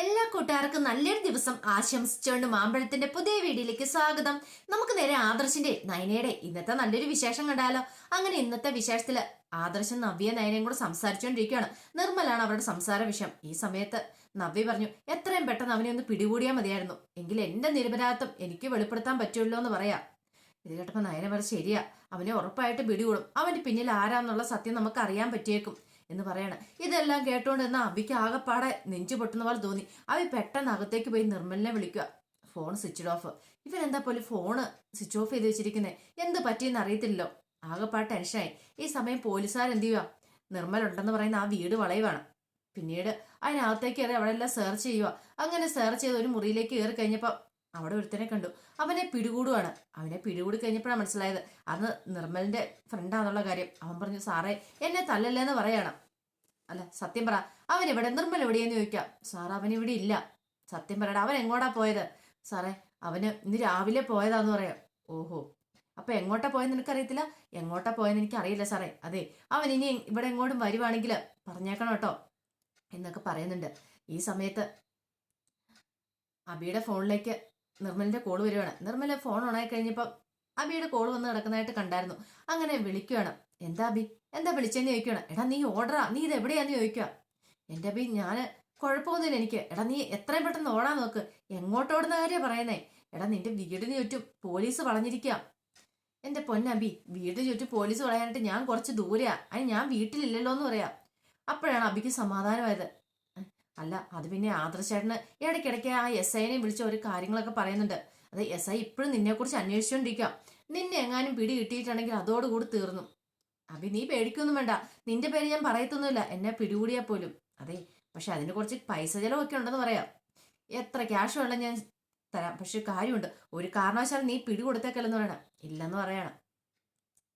എല്ലാ കൂട്ടുകാർക്കും നല്ലൊരു ദിവസം ആശംസിച്ചുകൊണ്ട് മാമ്പഴത്തിന്റെ പുതിയ വീഡിയോയിലേക്ക് സ്വാഗതം. നമുക്ക് നേരെ ആദർശിന്റെ നയനയുടെ ഇന്നത്തെ നല്ലൊരു വിശേഷം കണ്ടാലോ? അങ്ങനെ ഇന്നത്തെ വിശേഷത്തിൽ ആദർശം നവ്യ നയനയും കൂടെ സംസാരിച്ചുകൊണ്ടിരിക്കുകയാണ്. നിർമ്മലാണ് അവരുടെ സംസാര വിഷയം. ഈ സമയത്ത് നവ്യ പറഞ്ഞു എത്രയും പെട്ടെന്ന് അവനെ ഒന്ന് പിടികൂടിയാൽ മതിയായിരുന്നു. എങ്കിൽ എന്റെ നിരപരാധത്വം എനിക്ക് വെളിപ്പെടുത്താൻ പറ്റുമല്ലോ എന്ന് പറയാം. ഇത് കേട്ടപ്പോ നയന പറ ശരിയാ. അവനെ ഉറപ്പായിട്ട് പിടികൂടും. അവന്റെ പിന്നിൽ ആരാന്നുള്ള സത്യം നമുക്ക് അറിയാൻ പറ്റിയേക്കും. എന്ന് പറയാണ്. ഇതെല്ലാം കേട്ടോണ്ട് എന്നാ അബിക്ക് ആകെപ്പാടെ നെഞ്ചു പൊട്ടുന്ന പോലെ തോന്നി. അവി പെട്ടെന്ന് അകത്തേക്ക് പോയി നിർമ്മലിനെ വിളിക്കുക ഫോൺ സ്വിച്ച് ഓഫ്. ഇവൻ എന്താ പോലെ ഫോണ് സ്വിച്ച് ഓഫ് ചെയ്ത് വെച്ചിരിക്കുന്നത് എന്ത് പറ്റിയെന്ന് അറിയത്തില്ലല്ലോ. ആകെപ്പാട് ടെൻഷനായി. ഈ സമയം പോലീസുകാർ എന്ത് ചെയ്യുക നിർമ്മൽ ഉണ്ടെന്ന് പറയുന്ന ആ വീട് വളയുവാണ്. പിന്നീട് അതിനകത്തേക്ക് കയറി അവിടെ എല്ലാം സെർച്ച് ചെയ്യുക അങ്ങനെ സെർച്ച് ചെയ്ത് ഒരു മുറിയിലേക്ക് കയറി കഴിഞ്ഞപ്പോൾ അവിടെ ഒരുത്തനെ കണ്ടു. അവനെ പിടികൂടുവാണ്. അവനെ പിടികൂടി കഴിഞ്ഞപ്പോഴാണ് മനസ്സിലായത് അന്ന് നിർമ്മലിന്റെ ഫ്രണ്ടാന്നുള്ള കാര്യം. അവൻ പറഞ്ഞു സാറേ എന്നെ തല്ലല്ലേന്ന് പറയണം. അല്ല സത്യം പറ അവൻ എവിടെ? നിർമ്മൽ എവിടെയെന്ന് ചോദിക്കാം. സാർ അവൻ ഇവിടെ ഇല്ല. സത്യം പറയടാ അവൻ എങ്ങോട്ടാ പോയത്? സാറേ അവന് ഇന്ന് രാവിലെ പോയതാന്ന് പറയാം. ഓഹോ അപ്പൊ എങ്ങോട്ടാ പോയെന്ന് എനിക്കറിയത്തില്ല എങ്ങോട്ടാ പോയെന്ന് എനിക്ക് അറിയില്ല സാറേ. അതെ അവൻ ഇനി ഇവിടെ എങ്ങോട്ടും വരുവാണെങ്കിൽ പറഞ്ഞേക്കണം കേട്ടോ എന്നൊക്കെ പറയുന്നുണ്ട്. ഈ സമയത്ത് അബിയുടെ ഫോണിലേക്ക് നിർമ്മലിന്റെ കോൾ വരുവാണ്. നിർമ്മല ഫോൺ ഓണായി കഴിഞ്ഞപ്പോൾ അബിയുടെ കോൾ വന്ന് കിടക്കുന്നതായിട്ട് കണ്ടായിരുന്നു. അങ്ങനെ വിളിക്കുകയാണ് എന്താ അബി? എന്താ വിളിച്ചെന്ന് ചോദിക്കുകയാണ് എടാ നീ ഓർഡറാ നീ ഇത് എവിടെയാന്ന് ചോദിക്കുക എന്റെ അബി ഞാൻ കുഴപ്പമൊന്നുമില്ല എനിക്ക്. എടാ നീ എത്രയും പെട്ടെന്ന് ഓടാൻ നോക്ക്. എങ്ങോട്ട് ഓടുന്ന കാര്യം പറയുന്നേ? എടാ നിന്റെ വീടിന് ചുറ്റും പോലീസ് വളഞ്ഞിരിക്കാം എന്റെ പൊന്നബി വീടിന് ചുറ്റും പോലീസ് വളയാനായിട്ട് ഞാൻ കുറച്ച് ദൂരെയാ. അതിന് ഞാൻ വീട്ടിലില്ലല്ലോ എന്ന് പറയാം. അപ്പോഴാണ് അബിക്ക് സമാധാനമായത്. അല്ല അത് പിന്നെ ആദർശേട്ടന് ഇടയ്ക്കിടയ്ക്ക് ആ എസ് ഐനെ വിളിച്ച ഒരു കാര്യങ്ങളൊക്കെ പറയുന്നുണ്ട്. അത് എസ് ഐ ഇപ്പോഴും നിന്നെക്കുറിച്ച് അന്വേഷിച്ചുകൊണ്ടിരിക്കാം നിന്നെ എങ്ങാനും പിടി കിട്ടിയിട്ടുണ്ടെങ്കിൽ അതോടുകൂടി തീർന്നു. അഭി നീ പേടിക്കൊന്നും വേണ്ട. നിന്റെ പേര് ഞാൻ പറയത്തൊന്നുമില്ല. എന്നെ പിടികൂടിയാൽ പോലും. അതെ പക്ഷെ അതിന് കുറച്ച് പൈസ ചെലവൊക്കെ ഉണ്ടെന്ന് പറയാം. എത്ര ക്യാഷ് വേണം ഞാൻ തരാം. പക്ഷെ കാര്യമുണ്ട്. ഒരു കാരണവശാലും നീ പിടി കൊടുത്തേക്കല്ലെന്ന് പറയണം. ഇല്ലെന്ന് പറയണം.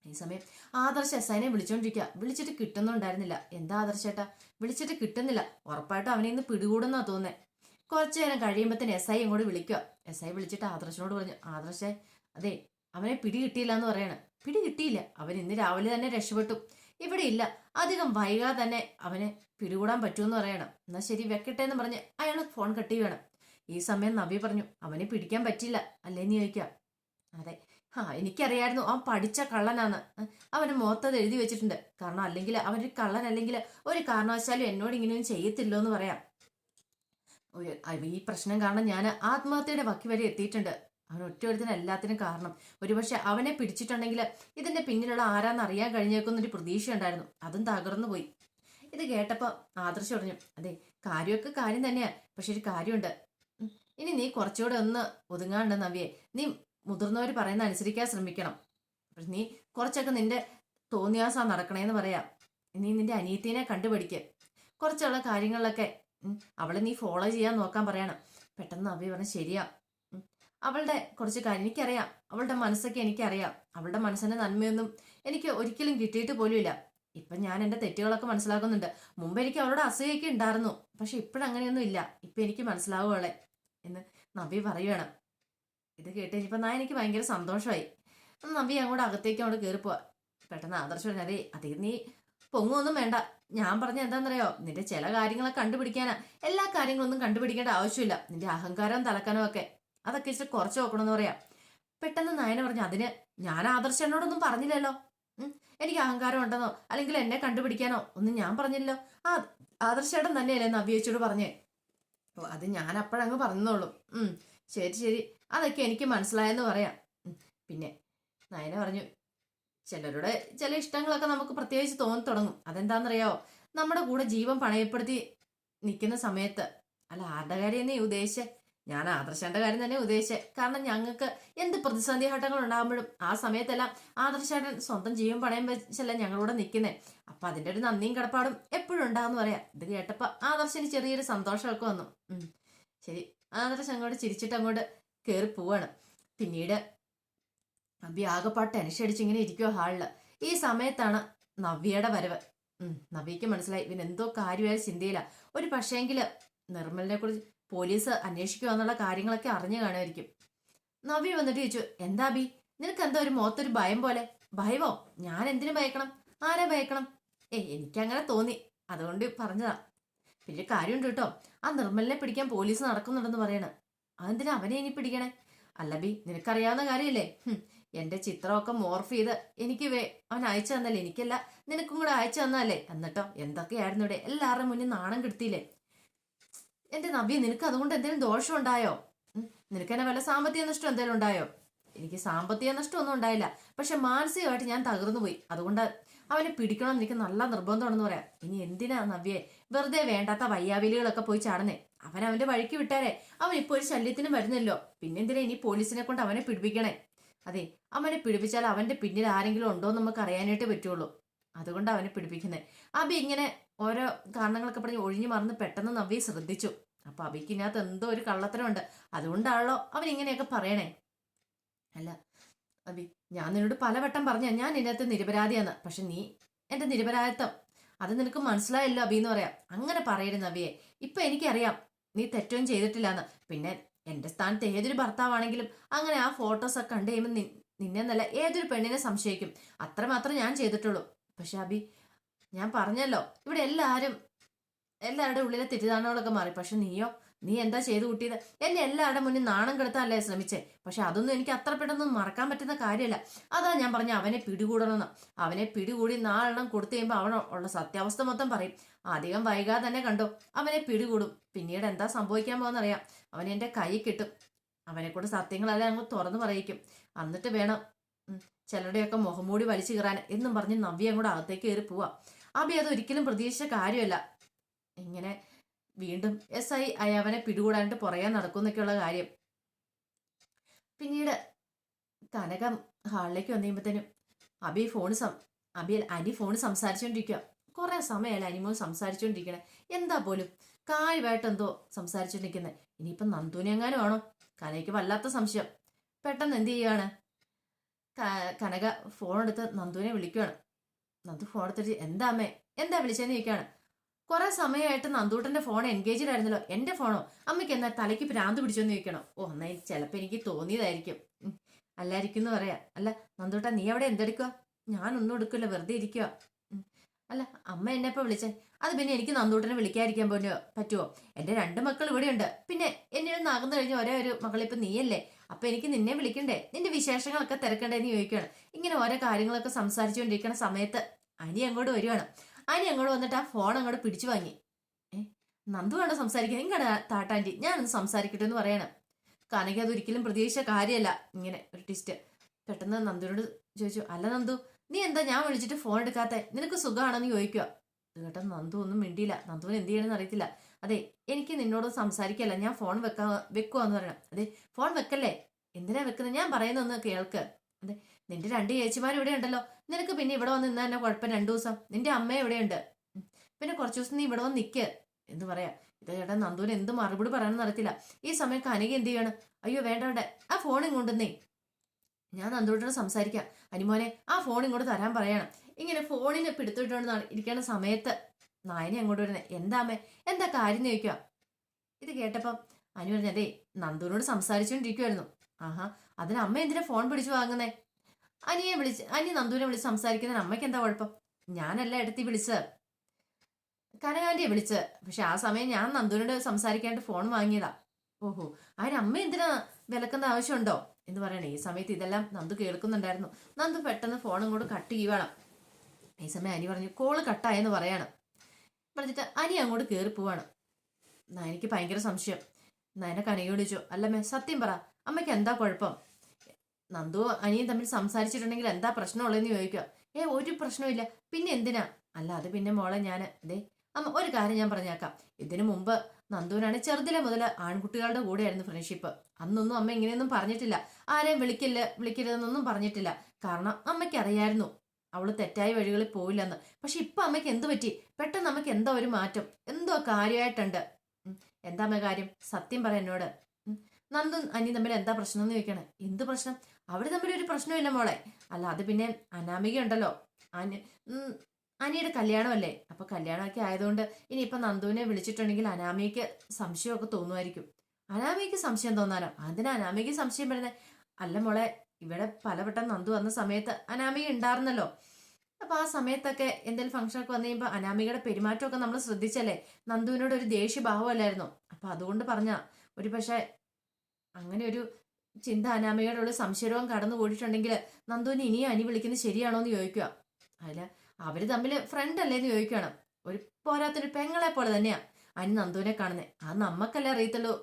ഈ സമയം ആദർശ എസ് ഐനെ വിളിച്ചോണ്ടിരിക്കുക വിളിച്ചിട്ട് കിട്ടുന്നുണ്ടായിരുന്നില്ല. എന്താ ആദർശേട്ടാ വിളിച്ചിട്ട് കിട്ടുന്നില്ല. ഉറപ്പായിട്ടും അവനെ ഇന്ന് പിടികൂടുന്നാ തോന്നേ കുറച്ചു നേരം തന്നെ എസ് ഐ ഇങ്ങോട്ട് വിളിക്കുക. എസ് ഐ വിളിച്ചിട്ട് ആദർശനോട് പറഞ്ഞു ആദർശേ അതെ അവനെ പിടി കിട്ടിയില്ല എന്ന് പറയണം. പിടി കിട്ടിയില്ല. അവൻ ഇന്ന് രാവിലെ തന്നെ രക്ഷപ്പെട്ടു. ഇവിടെ ഇല്ല. അധികം വൈകാതെ തന്നെ അവനെ പിടികൂടാൻ പറ്റുമെന്ന് പറയണം. എന്നാ ശരി വെക്കട്ടെ എന്ന് പറഞ്ഞ് അയാൾ ഫോൺ കട്ട് ചെയ്യണം ഈ സമയം നബി പറഞ്ഞു അവനെ പിടിക്കാൻ പറ്റില്ല. അല്ലേ നീ ചോദിക്കാം. അതെ ആ എനിക്കറിയായിരുന്നു അവൻ പഠിച്ച കള്ളനാണ്. അവന് മുഖത്തത് എഴുതി വെച്ചിട്ടുണ്ട്. കാരണം അല്ലെങ്കിൽ അവനൊരു കള്ളൻ അല്ലെങ്കിൽ ഒരു കാരണവശാലും എന്നോട് ഇങ്ങനെയൊന്നും ചെയ്യത്തില്ലോ എന്ന് പറയാം ഈ പ്രശ്നം കാരണം ഞാൻ ആത്മഹത്യയുടെ വക്കി വരെ എത്തിയിട്ടുണ്ട്. അവൻ ഒറ്റയൊരുത്തിന് എല്ലാത്തിനും കാരണം. ഒരുപക്ഷെ അവനെ പിടിച്ചിട്ടുണ്ടെങ്കിൽ ഇതിന്റെ പിന്നിലുള്ള ആരാന്ന് അറിയാൻ കഴിഞ്ഞേക്കുന്നൊരു പ്രതീക്ഷ ഉണ്ടായിരുന്നു. അതും തകർന്നു പോയി. ഇത് കേട്ടപ്പോൾ ആദർശ് പറഞ്ഞു അതെ കാര്യമൊക്കെ കാര്യം തന്നെയാ. പക്ഷെ ഒരു കാര്യമുണ്ട്. ഇനി നീ കുറച്ചുകൂടെ ഒന്ന് ഒതുങ്ങാണ്ട് നവ്യേ. നീ മുതിർന്നവർ പറയുന്ന അനുസരിക്കാൻ ശ്രമിക്കണം. നീ കുറച്ചൊക്കെ നിന്റെ തോന്നിയാസാ നടക്കണേന്ന് പറയാം. നീ നിന്റെ അനിയത്തിനെ കണ്ടുപിടിക്കുക കുറച്ചുള്ള കാര്യങ്ങളിലൊക്കെ അവളെ നീ ഫോളോ ചെയ്യാൻ നോക്കാൻ പറയണം. പെട്ടെന്ന് അവ പറഞ്ഞ ശരിയാ. അവളുടെ കുറച്ച് കാര്യം എനിക്കറിയാം. അവളുടെ മനസ്സൊക്കെ എനിക്കറിയാം. അവളുടെ മനസ്സിന്റെ നന്മയൊന്നും എനിക്ക് ഒരിക്കലും കിട്ടിയിട്ട് പോലുമില്ല. ഇപ്പൊ ഞാൻ എന്റെ തെറ്റുകളൊക്കെ മനസ്സിലാക്കുന്നുണ്ട്. മുമ്പ് എനിക്ക് അവളോട് അസൂയൊക്കെ ഉണ്ടായിരുന്നു. പക്ഷെ ഇപ്പോഴങ്ങനെയൊന്നും ഇല്ല ഇപ്പൊ എനിക്ക് മനസ്സിലാവുകളെ എന്ന് നവ്യ പറയുകയാണ് ഇത് കേട്ട് ഇപ്പം നാ എനിക്ക് ഭയങ്കര സന്തോഷമായി നമ്പി അങ്ങോട്ട് അകത്തേക്ക് അങ്ങോട്ട് കയറി പോവാ പെട്ടെന്ന് ആദർശം പറഞ്ഞു അതേ നീ പൊങ്ങൊന്നും വേണ്ട. ഞാൻ പറഞ്ഞ എന്താണെന്നറിയോ നിന്റെ ചില കാര്യങ്ങളൊക്കെ കണ്ടുപിടിക്കാനാ. എല്ലാ കാര്യങ്ങളൊന്നും കണ്ടുപിടിക്കേണ്ട ആവശ്യമില്ല. നിന്റെ അഹങ്കാരം തലക്കാനോ ഒക്കെ. അതൊക്കെ ഇച്ചിരി കുറച്ച് നോക്കണമെന്ന് പറയാം. പെട്ടെന്ന് നയന പറഞ്ഞു അതിന് ഞാൻ ആദർശനോടൊന്നും പറഞ്ഞില്ലല്ലോ. എനിക്ക് അഹങ്കാരം ഉണ്ടെന്നോ? അല്ലെങ്കിൽ എന്നെ കണ്ടുപിടിക്കാനോ? ഒന്നും ഞാൻ പറഞ്ഞില്ലല്ലോ. ആ ആദർശേട്ടൻ തന്നെയല്ലേ നവ്യേച്ചോട് പറഞ്ഞേ. ഓ അത് ഞാൻ അപ്പോഴങ്ങ് പറഞ്ഞോളൂ. ഉം ശരി ശരി. അതൊക്കെ എനിക്ക് മനസ്സിലായെന്ന് പറയാം. പിന്നെ നയന പറഞ്ഞു ചിലരുടെ ചില ഇഷ്ടങ്ങളൊക്കെ നമുക്ക് പ്രത്യേകിച്ച് തോന്നി തുടങ്ങും. അതെന്താണെന്നറിയാവോ? നമ്മുടെ കൂടെ ജീവൻ പണയപ്പെടുത്തി നിൽക്കുന്ന സമയത്ത് അല്ല ആരുടെ കാര്യം തന്നെ ഉദ്ദേശിച്ചേ? ഞാൻ ആദർശന്റെ കാര്യം തന്നെ ഉദ്ദേശിച്ചേ. കാരണം ഞങ്ങൾക്ക് എന്ത് പ്രതിസന്ധി ഘട്ടങ്ങൾ ഉണ്ടാകുമ്പോഴും ആ സമയത്തെല്ലാം ആദർശേട്ടൻ സ്വന്തം ജീവൻ പണയം വെച്ചല്ല ഞങ്ങളോട് നിൽക്കുന്നേ. അപ്പൊ അതിന്റെ ഒരു നന്ദിയും കടപ്പാടും എപ്പോഴും ഉണ്ടാകുമെന്ന് പറയാം. ഇത് കേട്ടപ്പോ ആദർശന് ചെറിയൊരു സന്തോഷമൊക്കെ വന്നു. ശരി. ആദർശ് അങ്ങോട്ട് ചിരിച്ചിട്ട് അങ്ങോട്ട് കയറി പോവാണ്. പിന്നീട് അബി ആകെപ്പാട്ട് ടെൻഷൻ അടിച്ച് ഇങ്ങനെ ഇരിക്കുവോ ഹാളിൽ ഈ സമയത്താണ് നവ്യയുടെ വരവ്. ഉം നവ്യക്ക് മനസ്സിലായി. ഇവൻ എന്തോ കാര്യമായ ചിന്തയില്ല ഒരു പക്ഷേങ്കിൽ നിർമ്മലിനെ കുറിച്ച് പോലീസ് അന്വേഷിക്കുക എന്നുള്ള കാര്യങ്ങളൊക്കെ അറിഞ്ഞു കാണുമായിരിക്കും. നവ്യ വന്നിട്ട് ചോദിച്ചു എന്താ ബി നിനക്ക് എന്താ ഒരു മുഖത്തൊരു ഭയം പോലെ? ഭയമോ? ഞാൻ എന്തിനു ഭയക്കണം? ആരെ ഭയക്കണം? ഏ എനിക്കങ്ങനെ തോന്നി. അതുകൊണ്ട് പറഞ്ഞതാ. പിന്നെ കാര്യമുണ്ട് കേട്ടോ. ആ നിർമ്മലിനെ പിടിക്കാൻ പോലീസ് നടക്കുന്നുണ്ടെന്ന് പറയണ. അതെന്തിനാ അവനെ ഇനി പിടിക്കണേ? അല്ലബി നിനക്കറിയാവുന്ന കാര്യമില്ലേ? എന്റെ ചിത്രമൊക്കെ മോർഫ് ചെയ്ത് എനിക്ക് വേ അവൻ അയച്ചു തന്നല്ലേ? എനിക്കല്ല നിനക്കും കൂടെ അയച്ചു തന്നല്ലേ എന്നിട്ടോ എന്തൊക്കെയായിരുന്നു ഇവിടെ? എല്ലാവരുടെ മുന്നിൽ നാണം കിട്ടിയില്ലേ എന്റെ നബി നിനക്ക് അതുകൊണ്ട് എന്തെങ്കിലും ദോഷം ഉണ്ടായോ? നിനക്ക് എന്നെ വല്ല സാമ്പത്തിക നഷ്ടം എന്തെങ്കിലും ഉണ്ടായോ? എനിക്ക് സാമ്പത്തിക നഷ്ടമൊന്നും ഉണ്ടായില്ല. പക്ഷെ മാനസികമായിട്ട് ഞാൻ തകർന്നു പോയി. അതുകൊണ്ട് അവനെ പിടിക്കണം എനിക്ക് നല്ല നിർബന്ധമാണെന്ന് പറയാം. ഇനി എന്തിനാ നവ്യെ വെറുതെ വേണ്ടാത്ത വയ്യാവിലികളൊക്കെ പോയി ചാടുന്നേ? അവൻ അവന്റെ വഴിക്ക് വിട്ടാരെ. അവൻ ഇപ്പൊ ഒരു ശല്യത്തിന് വരുന്നല്ലോ. പിന്നെന്തിനാ ഇനി പോലീസിനെ കൊണ്ട് അവനെ പിടിപ്പിക്കണേ? അതെ അവനെ പിടിപ്പിച്ചാൽ അവന്റെ പിന്നിൽ ആരെങ്കിലും ഉണ്ടോ എന്ന് നമുക്ക് അറിയാനായിട്ട് പറ്റുള്ളൂ. അതുകൊണ്ട് അവനെ പിടിപ്പിക്കുന്നത് അബി ഇങ്ങനെ ഓരോ കാരണങ്ങളൊക്കെ പറഞ്ഞ് ഒഴിഞ്ഞു മറന്ന് പെട്ടെന്ന് നവ്യെ ശ്രദ്ധിച്ചു. അപ്പൊ അബിക്കിനകത്ത് എന്തോ ഒരു കള്ളത്തരമുണ്ട്. അതുകൊണ്ടാണല്ലോ അവൻ ഇങ്ങനെയൊക്കെ പറയണേ. അല്ല അബി ഞാൻ നിന്നോട് പലവട്ടം പറഞ്ഞ ഞാൻ ഇതിനകത്ത് നിരപരാധിയാണ് പക്ഷെ നീ എന്റെ നിരപരാധിത്വം. അത് നിനക്ക് മനസ്സിലായല്ലോ അബി എന്ന് പറയാം. അങ്ങനെ പറയരുത് നബിയെ ഇപ്പൊ എനിക്കറിയാം. നീ തെറ്റൊന്നും ചെയ്തിട്ടില്ലാന്ന്. പിന്നെ എന്റെ സ്ഥാനത്ത് ഏതൊരു ഭർത്താവാണെങ്കിലും അങ്ങനെ ആ ഫോട്ടോസ് ഒക്കെ കണ്ടു കഴിയുമ്പോൾ നിന്നെ നല്ല ഏതൊരു പെണ്ണിനെ സംശയിക്കും. അത്രമാത്രം ഞാൻ ചെയ്തിട്ടുള്ളൂ. പക്ഷെ അബി ഞാൻ പറഞ്ഞല്ലോ ഇവിടെ എല്ലാവരും എല്ലാവരുടെ ഉള്ളിലെ തെറ്റിദ്ധാരണകളൊക്കെ മാറി. പക്ഷെ നീയോ നീ എന്താ ചെയ്തു കൂട്ടിയത്? എന്നെ എല്ലാവരുടെ മുന്നിൽ നാണം കെടുത്താനല്ലേ ശ്രമിച്ചേ? പക്ഷെ അതൊന്നും എനിക്ക് അത്ര പെട്ടെന്ന് മറക്കാൻ പറ്റുന്ന കാര്യമല്ല. അതാ ഞാൻ പറഞ്ഞ അവനെ പിടികൂടണമെന്ന്. അവനെ പിടികൂടി നാലെണ്ണം കൊടുത്തു കഴിയുമ്പോൾ അവൻ ഉള്ള സത്യാവസ്ഥ മൊത്തം പറയും. അധികം വൈകാതെ തന്നെ കണ്ടോ? അവനെ പിടികൂടും. പിന്നീട് എന്താ സംഭവിക്കാൻ പോകുന്നറിയാം അവൻ എന്റെ കൈ കിട്ടും. അവനെ കൊണ്ട് സത്യങ്ങളെല്ലാം ഞങ്ങൾ തുറന്നു പറയിക്കും. എന്നിട്ട് വേണം ചിലരുടെയൊക്കെ മുഖംമൂടി വലിച്ചു കയറാൻ എന്നും പറഞ്ഞ് നവ്യ അങ്ങോട്ട് അകത്തേക്ക് കയറി പോവാ. അബി അത് ഒരിക്കലും പ്രതീക്ഷിച്ച കാര്യമല്ല. ഇങ്ങനെ വീണ്ടും എസ് ഐ അവനെ പിടികൂടാനായിട്ട് പുറകെ നടക്കുന്നൊക്കെയുള്ള കാര്യം. പിന്നീട് കനകം ഹാളിലേക്ക് വന്നു കഴിയുമ്പോഴത്തേനും അബി ഫോൺ സം അബി അനി ഫോൺ സംസാരിച്ചുകൊണ്ടിരിക്കുക കുറേ സമയമല്ല അനിമോൾ സംസാരിച്ചുകൊണ്ടിരിക്കണേ എന്താ പോലും? കാര്യമായിട്ട് എന്തോ സംസാരിച്ചുകൊണ്ടിരിക്കുന്നത് ഇനിയിപ്പം നന്ദുവിനെ എങ്ങാനും ആണോ? കനയ്ക്ക് വല്ലാത്ത സംശയം. പെട്ടെന്ന് എന്ത് ചെയ്യുകയാണ് കനക ഫോൺ എടുത്ത് നന്ദുവിനെ വിളിക്കുകയാണ് നന്ദു ഫോൺ എടുത്തിട്ട് എന്താ അമ്മേ? എന്താ വിളിച്ചതെന്ന് ചോദിക്കുകയാണ് കുറെ സമയമായിട്ട് നന്ദൂട്ടന്റെ ഫോൺ എൻഗേജ്ഡ് ആയിരുന്നല്ലോ എന്റെ ഫോണോ അമ്മയ്ക്ക് എന്നാ തലയ്ക്ക് പ്രാന്ത് പിടിച്ചോന്ന് ചോദിക്കണം. ഓ എന്നാ ചിലപ്പോ എനിക്ക് തോന്നിയതായിരിക്കും. അല്ലായിരിക്കും എന്ന് പറയാ. അല്ല നന്ദൂട്ട നീ അവിടെ എന്തെടുക്കുക ഞാനൊന്നും എടുക്കില്ല വെറുതെ ഇരിക്കുക അല്ല അമ്മ എന്നെ ഇപ്പൊ വിളിച്ചേ. അത് പിന്നെ എനിക്ക് നന്ദൂട്ടനെ വിളിക്കാതിരിക്കാൻ പോലും പറ്റുമോ എന്റെ രണ്ട് മക്കൾ ഇവിടെയുണ്ട്. പിന്നെ എന്നെ നകന്നു കഴിഞ്ഞ ഒരേ ഒരു മകളിപ്പോ നീയല്ലേ? അപ്പൊ എനിക്ക് നിന്നെ വിളിക്കണ്ടേ? നിന്റെ വിശേഷങ്ങളൊക്കെ തിരക്കണ്ടേ എന്ന് ചോദിക്കുകയാണ് ഇങ്ങനെ ഓരോ കാര്യങ്ങളൊക്കെ സംസാരിച്ചുകൊണ്ടിരിക്കുന്ന സമയത്ത് അനി അങ്ങോട്ട് വരുവാണ്. അനി അങ്ങോട്ട് വന്നിട്ട് ആ ഫോൺ അങ്ങോട്ട് പിടിച്ചു വാങ്ങി. ഏ നന്ദു വേണോ സംസാരിക്കാൻ? ഇങ്ങനെ താട്ടാന്റി ഞാനൊന്ന് സംസാരിക്കട്ടെ എന്ന് പറയണം. കനക അതൊരിക്കലും പ്രതീക്ഷിച്ച കാര്യമല്ല. ഇങ്ങനെ ഒരു ടിസ്റ്റ് പെട്ടെന്ന് നന്ദുവിനോട് ചോദിച്ചു അല്ല നന്ദു നീ എന്താ ഞാൻ വിളിച്ചിട്ട് ഫോൺ എടുക്കാത്ത? നിനക്ക് സുഖമാണെന്ന് ചോദിക്കുക. കേട്ടോ നന്ദു ഒന്നും മിണ്ടിയില്ല. നന്ദുവിന് എന്ത് ചെയ്യണമെന്ന് അറിയത്തില്ല. അതെ എനിക്ക് നിന്നോട് സംസാരിക്കല്ല ഞാൻ ഫോൺ വെക്കാ വെക്കുവാന്ന് പറയണം. അതെ ഫോൺ വെക്കല്ലേ? എന്തിനാ വെക്കുന്നത് ഞാൻ പറയുന്നൊന്ന് കേൾക്ക്. അതെ നിന്റെ രണ്ട് ചേച്ചിമാരും ഇവിടെ ഉണ്ടല്ലോ. നിനക്ക് പിന്നെ ഇവിടെ വന്ന് നിന്നാ തന്നെ കുഴപ്പം രണ്ടു ദിവസം? നിന്റെ അമ്മ ഇവിടെയുണ്ട് പിന്നെ കുറച്ച് ദിവസം നീ ഇവിടെ വന്ന് നിൽക്ക് എന്ന് പറയാ. ഇത് ചേട്ടാ നന്ദുവിന് എന്ത് മറുപടി പറയാനും നടത്തില്ല ഈ സമയം കനക എന്ത് ചെയ്യണം? അയ്യോ വേണ്ട വേണ്ട. ആ ഫോൺ ഇങ്ങോട്ടുന്നേ ഞാൻ നന്ദുവിനോട് സംസാരിക്കാം. അനിമോനെ ആ ഫോൺ ഇങ്ങോട്ട് തരാൻ പറയണം. ഇങ്ങനെ ഫോണിനെ പിടുത്തിട്ടുണ്ടെന്നാണ് ഇരിക്കുന്ന സമയത്ത് നായനെ അങ്ങോട്ട് വരുന്നത് എന്താ അമ്മേ? എന്താ കാര്യം ചോദിക്കുക ഇത് കേട്ടപ്പം അനു പറഞ്ഞതേ നന്ദുവിനോട് സംസാരിച്ചുകൊണ്ടിരിക്കുമായിരുന്നു ആഹാ അതിന് അമ്മ എന്തിനാ ഫോൺ പിടിച്ചു വാങ്ങുന്നേ? അനിയെ വിളിച്ച് അനി നന്ദുവിനെ വിളിച്ച് സംസാരിക്കുന്നതിന് അമ്മയ്ക്ക് എന്താ കുഴപ്പം? ഞാനല്ല എടുത്തി വിളിച്ച് കനകാന്റിയെ വിളിച്ച്. പക്ഷെ ആ സമയം ഞാൻ നന്ദുവിനോട് സംസാരിക്കാനായിട്ട് ഫോൺ വാങ്ങിയതാ. ഓഹോ അതിന് അമ്മ എന്തിനാ വിലക്കുന്ന ആവശ്യമുണ്ടോ? എന്ന് പറയണേ. ഈ സമയത്ത് ഇതെല്ലാം നന്ദു കേൾക്കുന്നുണ്ടായിരുന്നു. നന്ദു പെട്ടെന്ന് ഫോണും കൂടെ കട്ട് ചെയ്യുവാണ്. ഈ സമയം അനി പറഞ്ഞു കോൾ കട്ടായെന്ന് പറയാണ്. പറഞ്ഞിട്ട് അനി അങ്ങോട്ട് കയറി പോവാണ്. എനിക്ക് ഭയങ്കര സംശയം. നയനെ കനകയോട് ചോദിച്ചു അല്ലമ്മേ സത്യം പറ. അമ്മയ്ക്ക് എന്താ കുഴപ്പം? നന്ദു അനിയും തമ്മിൽ സംസാരിച്ചിട്ടുണ്ടെങ്കിൽ എന്താ പ്രശ്നമുള്ളതെന്ന് ചോദിക്കുക. ഏ ഒരു പ്രശ്നമില്ല പിന്നെ എന്തിനാ? അല്ല അത് പിന്നെ മോളെ ഞാൻ അതെ അമ്മ ഒരു കാര്യം ഞാൻ പറഞ്ഞേക്കാം. ഇതിനു മുമ്പ് നന്ദുവിനാണ് ചെറുതിലെ മുതൽ ആൺകുട്ടികളുടെ കൂടെയായിരുന്നു ഫ്രണ്ട്ഷിപ്പ്. അന്നൊന്നും അമ്മ ഇങ്ങനെയൊന്നും പറഞ്ഞിട്ടില്ല. ആരെയും വിളിക്കില്ല വിളിക്കരുതെന്നൊന്നും പറഞ്ഞിട്ടില്ല. കാരണം അമ്മയ്ക്ക് അറിയായിരുന്നു അവൾ തെറ്റായ വഴികളിൽ പോയില്ലെന്ന് പക്ഷെ ഇപ്പൊ അമ്മയ്ക്ക് എന്ത് പറ്റി? പെട്ടെന്ന് അമ്മയ്ക്ക് എന്തോ ഒരു മാറ്റം. എന്തോ കാര്യമായിട്ടുണ്ട്. എന്താ അമ്മ കാര്യം? സത്യം പറ എന്നോട്. നന്ദും അനി തമ്മിൽ എന്താ പ്രശ്നം എന്ന് ചോദിക്കണേ. എന്ത് പ്രശ്നം? അവർ തമ്മിൽ ഒരു പ്രശ്നമില്ല മോളെ. അല്ല അത് പിന്നെ അനാമിക ഉണ്ടല്ലോ. അനി അനിയുടെ കല്യാണമല്ലേ? അപ്പൊ കല്യാണമൊക്കെ ആയതുകൊണ്ട് ഇനി ഇനിയിപ്പൊ നന്ദുവിനെ വിളിച്ചിട്ടുണ്ടെങ്കിൽ അനാമിക്ക് സംശയമൊക്കെ തോന്നുമായിരിക്കും. അനാമിക്ക് സംശയം തോന്നാനോ അതിന് അനാമിക്ക് സംശയം വരുന്നത് അല്ല മോളെ ഇവിടെ പലവട്ടം നന്ദു വന്ന സമയത്ത് അനാമിക ഉണ്ടായിരുന്നല്ലോ. അപ്പൊ ആ സമയത്തൊക്കെ എന്തെങ്കിലും ഫംഗ്ഷനൊക്കെ വന്നു കഴിയുമ്പോൾ അനാമികയുടെ പെരുമാറ്റമൊക്കെ നമ്മൾ ശ്രദ്ധിച്ചല്ലേ? നന്ദുവിനോട് ഒരു ദേഷ്യഭാവമല്ലായിരുന്നു അപ്പൊ അതുകൊണ്ട് പറഞ്ഞ ഒരു പക്ഷേ അങ്ങനെ ഒരു ചിന്ത അനാമികയുടെ സംശയരോഗം സംശയവും കടന്നു പോയിട്ടുണ്ടെങ്കിൽ നന്ദുവിന് ഇനിയും അനി വിളിക്കുന്നത് ശരിയാണോ എന്ന് ചോദിക്കുക. അല്ല അവർ തമ്മിൽ ഫ്രണ്ട് അല്ലേ എന്ന് ചോദിക്കുകയാണ്. ഒരു പോരാത്തൊരു പെങ്ങളെ പോലെ തന്നെയാ അനി നന്ദുവിനെ കാണുന്നത് അത് നമ്മക്കല്ലേ അറിയത്തുള്ളൂ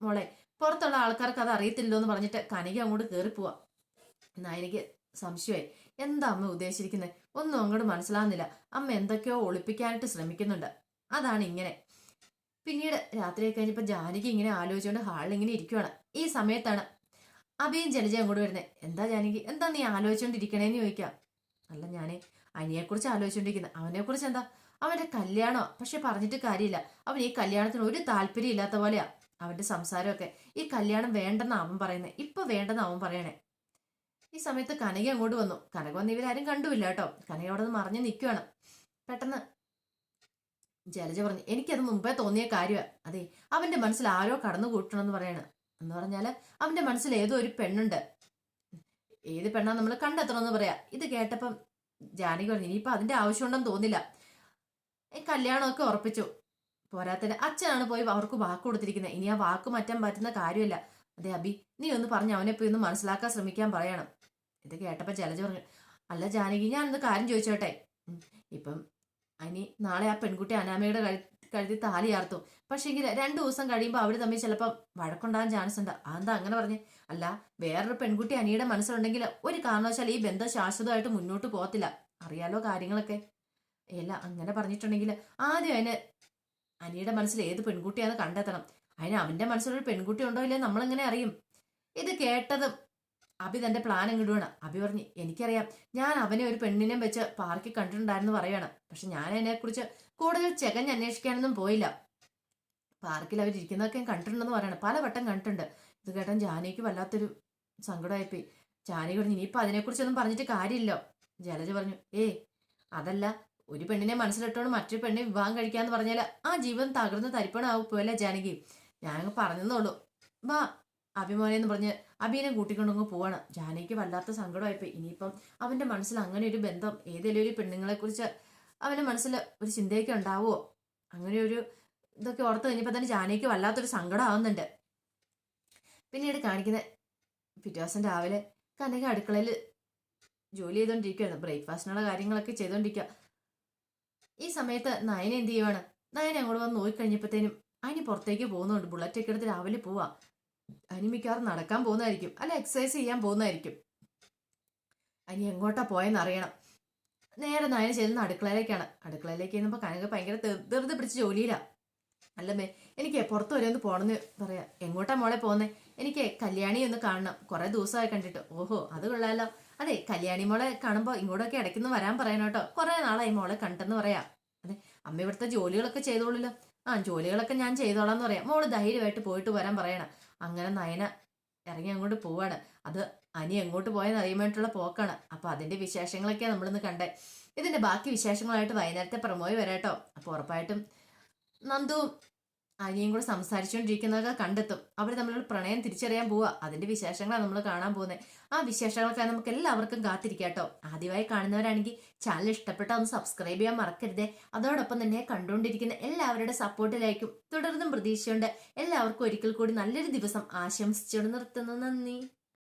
മോളെ. പുറത്തുള്ള ആൾക്കാർക്ക് അത് അറിയത്തില്ലോ എന്ന് പറഞ്ഞിട്ട് കനകി അങ്ങോട്ട് കയറി പോവാ. എന്നാ എനിക്ക് സംശയമായി. എന്താ അമ്മ ഉദ്ദേശിച്ചിരിക്കുന്നത് ഒന്നും അങ്ങോട്ട് മനസ്സിലാകുന്നില്ല അമ്മ എന്തൊക്കെയോ ഒളിപ്പിക്കാനായിട്ട് ശ്രമിക്കുന്നുണ്ട്. അതാണ് ഇങ്ങനെ. പിന്നീട് രാത്രി കഴിഞ്ഞപ്പോൾ ജാനകി ഇങ്ങനെ ആലോചിച്ചുകൊണ്ട് ഹാളിൽ ഇങ്ങനെ ഇരിക്കുവാണ്. ഈ സമയത്താണ് അഭിയും ജലജയും അങ്ങോട്ട് വരുന്നത് എന്താ ജാനകി? എന്താ നീ ആലോചിച്ചുകൊണ്ടിരിക്കണേന്ന് ചോദിക്കാം. അല്ല ഞാൻ അനിയെക്കുറിച്ച് ആലോചിച്ചുകൊണ്ടിരിക്കുന്നത് അവനെക്കുറിച്ച് എന്താ? അവന്റെ കല്യാണോ? പക്ഷെ പറഞ്ഞിട്ട് കാര്യമില്ല. അവൻ ഈ കല്യാണത്തിന് ഒരു താല്പര്യം ഇല്ലാത്ത പോലെയാ. അവന്റെ സംസാരമൊക്കെ ഈ കല്യാണം വേണ്ടെന്ന് അവൻ പറയുന്നത് ഇപ്പൊ വേണ്ടെന്ന് അവൻ പറയണേ. ഈ സമയത്ത് കനക അങ്ങോട്ട് വന്നു. കനക വന്ന് ഇവരാരും കണ്ടുമില്ല കേട്ടോ. കനക അവിടെ നിന്ന് മറിഞ്ഞ് പെട്ടെന്ന് ജലജ പറഞ്ഞു എനിക്കത് മുമ്പേ തോന്നിയ കാര്യമാണ് അതെ അവന്റെ മനസ്സിൽ ആരോ കടന്നു കൂട്ടണമെന്ന് പറയാണ്. എന്ന് പറഞ്ഞാൽ അവന്റെ മനസ്സിൽ ഏതോ ഒരു പെണ്ണുണ്ട്. ഏത് പെണ്ണാ നമ്മൾ കണ്ടെത്തണമെന്ന് പറയാ. ഇത് കേട്ടപ്പം ജാനകി പറഞ്ഞു ഇനിയിപ്പൊ അതിന്റെ ആവശ്യമുണ്ടെന്ന് തോന്നില്ല. കല്യാണമൊക്കെ ഉറപ്പിച്ചു. പോരാത്തിന് അച്ഛനാണ് പോയി അവർക്ക് വാക്ക് കൊടുത്തിരിക്കുന്നത്. ഇനി ആ വാക്ക് മാറ്റാൻ പറ്റുന്ന കാര്യമല്ല. അതെ അബി നീ ഒന്ന് പറഞ്ഞ് അവനെ പോയി ഒന്ന് മനസ്സിലാക്കാൻ ശ്രമിക്കാൻ പറയണം. ഇത് കേട്ടപ്പോ ജലജ പറഞ്ഞു അല്ല ജാനകി ഞാൻ ഞാനൊന്ന് കാര്യം ചോദിച്ചോട്ടെ. ഇപ്പം അനി നാളെ ആ പെൺകുട്ടി അനാമയുടെ കഴു കഴുതി താലി പക്ഷേ എങ്കിൽ രണ്ടു ദിവസം കഴിയുമ്പോൾ അവർ തമ്മിൽ ചിലപ്പോൾ വഴക്കുണ്ടാകാൻ ചാൻസ് ഉണ്ട്. അതെന്താ അങ്ങനെ പറഞ്ഞേ? അല്ല വേറൊരു പെൺകുട്ടി അനിയുടെ മനസ്സിലുണ്ടെങ്കിൽ ഒരു കാരണവശാൽ ഈ ബന്ധം ശാശ്വതമായിട്ട് മുന്നോട്ട് പോകത്തില്ല. അറിയാലോ കാര്യങ്ങളൊക്കെ. അല്ല അങ്ങനെ പറഞ്ഞിട്ടുണ്ടെങ്കിൽ ആദ്യം അതിന് അനിയുടെ മനസ്സിൽ ഏത് പെൺകുട്ടിയാണെന്ന് കണ്ടെത്തണം. അതിന് അവന്റെ മനസ്സിലൊരു പെൺകുട്ടി ഉണ്ടോ ഇല്ലേ നമ്മളെങ്ങനെ അറിയും? ഇത് കേട്ടതും അഭി തന്റെ പ്ലാൻ ഇടുവാണ്. അബി പറഞ്ഞു എനിക്കറിയാം. ഞാൻ അവനെ ഒരു പെണ്ണിനെ വെച്ച് പാർക്കിൽ കണ്ടിട്ടുണ്ടായിരുന്നു പറയാണ് പക്ഷെ ഞാൻ അതിനെക്കുറിച്ച് കൂടുതൽ ചെകഞ്ഞ് അന്വേഷിക്കാനൊന്നും പോയില്ല. പാർക്കിൽ അവരിയ്ക്കുന്നതൊക്കെ ഞാൻ കണ്ടിട്ടുണ്ടെന്ന് പറയണം. പല വട്ടം കണ്ടിട്ടുണ്ട്. ഇത് കേട്ടാൻ ജാനകിക്ക് വല്ലാത്തൊരു സങ്കടമായിപ്പോയി. ജാനകി പറഞ്ഞു ഇനിയിപ്പോൾ അതിനെക്കുറിച്ചൊന്നും പറഞ്ഞിട്ട് കാര്യമില്ല. ജലജ പറഞ്ഞു ഏ അതല്ല. ഒരു പെണ്ണിനെ മനസ്സിലിട്ടോണ്ട് മറ്റൊരു പെണ്ണിനെ വിവാഹം കഴിക്കാന്ന് പറഞ്ഞാൽ ആ ജീവൻ തകർന്ന് തരിപ്പണാവും പോലെ ജാനകി. ഞാൻ പറഞ്ഞെന്നുള്ളൂ വാ അഭിമോനെ എന്ന് പറഞ്ഞ് അഭിനെ കൂട്ടിക്കൊണ്ടങ്ങ് പോവാണ്. ജാനകിക്ക് വല്ലാത്ത സങ്കടമായിപ്പോയി. ഇനിയിപ്പം അവന്റെ മനസ്സിൽ അങ്ങനെ ഒരു ബന്ധം ഏതെങ്കിലും ഒരു പെണ്ണുങ്ങളെ കുറിച്ച് അവന്റെ മനസ്സിൽ ഒരു ചിന്തയൊക്കെ ഉണ്ടാവുമോ അങ്ങനെ ഒരു ഇതൊക്കെ ഓർത്ത് കഴിഞ്ഞപ്പോൾ തന്നെ ജാനകിക്ക് വല്ലാത്തൊരു സങ്കടം ആവുന്നുണ്ട് പിന്നീട് കാണിക്കുന്നത് പിറ്റേ ദിവസം രാവിലെ കനക അടുക്കളയിൽ ജോലി ചെയ്തുകൊണ്ടിരിക്കുകയാണ് ബ്രേക്ക്ഫാസ്റ്റിനുള്ള കാര്യങ്ങളൊക്കെ ചെയ്തുകൊണ്ടിരിക്കുക ഈ സമയത്ത് നയന എന്ത് ചെയ്യുവാണ്? നയന അങ്ങോട്ട് വന്ന് നോക്കിക്കഴിഞ്ഞപ്പോഴത്തേനും അതിന് പുറത്തേക്ക് പോകുന്നുണ്ട്. ബുള്ളറ്റ് ഒക്കെ എടുത്ത് രാവിലെ പോവാ. അതിന് മിക്കവാറും നടക്കാൻ പോകുന്നതായിരിക്കും. അല്ല എക്സസൈസ് ചെയ്യാൻ പോകുന്നതായിരിക്കും. അനി എങ്ങോട്ടാ പോയെന്ന് അറിയണം. നേരെ നായന ചെല്ലുന്ന അടുക്കളയിലേക്കാണ്. അടുക്കളയിലേക്ക് ചെന്നപ്പോൾ കനക ഭയങ്കര ധൃതി പിടിച്ച് ജോലിയിലാണ് അല്ലമ്മേ എനിക്ക് പുറത്ത് വരെ ഒന്ന് പോകണമെന്ന് പറയാം. എങ്ങോട്ടാ മോളെ പോകുന്നേ എനിക്ക് കല്യാണി ഒന്ന് കാണണം. കുറേ ദിവസമായി കണ്ടിട്ട്. ഓഹോ അത് കൊള്ളാലോ. അതെ കല്യാണി മോളെ കാണുമ്പോൾ ഇങ്ങോട്ടൊക്കെ ഇടയ്ക്കൊന്ന് വരാൻ പറയണം കേട്ടോ. കുറെ നാളായി മോളെ കണ്ടെന്ന് പറയാം. അതെ അമ്മ ഇവിടുത്തെ ജോലികളൊക്കെ ചെയ്തോളൂല്ലോ. ആ ജോലികളൊക്കെ ഞാൻ ചെയ്തോളാം എന്ന് പറയാം. മോൾ ധൈര്യമായിട്ട് പോയിട്ട് വരാൻ പറയണം. അങ്ങനെ നയന ഇറങ്ങി അങ്ങോട്ട് പോവാണ്. അത് അനി എങ്ങോട്ട് പോയെന്ന് അറിയുമായിട്ടുള്ള പോക്കാണ്. അപ്പൊ അതിന്റെ വിശേഷങ്ങളൊക്കെ നമ്മളിന്ന് കണ്ടേ. ഇതിന്റെ ബാക്കി വിശേഷങ്ങളായിട്ട് വൈകുന്നേരത്തെ പ്രമോയി വരാട്ടോ. അപ്പൊ ഉറപ്പായിട്ടും നന്ദുവും അനിയും കൂടെ സംസാരിച്ചുകൊണ്ടിരിക്കുന്നതൊക്കെ കണ്ടെത്തും. അവർ തമ്മിലുള്ള പ്രണയം തിരിച്ചറിയാൻ പോവുക അതിന്റെ വിശേഷങ്ങളാണ് നമ്മൾ കാണാൻ പോകുന്നത് ആ വിശേഷങ്ങൾക്കായി നമുക്ക് എല്ലാവർക്കും കാത്തിരിക്കാട്ടോ ആദ്യമായി കാണുന്നവരാണെങ്കിൽ ചാനൽ ഇഷ്ടപ്പെട്ട ഒന്ന് സബ്സ്ക്രൈബ് ചെയ്യാൻ മറക്കരുതേ. അതോടൊപ്പം തന്നെ കണ്ടുകൊണ്ടിരിക്കുന്ന എല്ലാവരുടെ സപ്പോർട്ടിലായിരിക്കും തുടർന്നും പ്രതീക്ഷയുണ്ട്. എല്ലാവർക്കും ഒരിക്കൽ കൂടി നല്ലൊരു ദിവസം ആശംസിച്ചുകൊണ്ട് നിർത്തുന്നു. നന്ദി.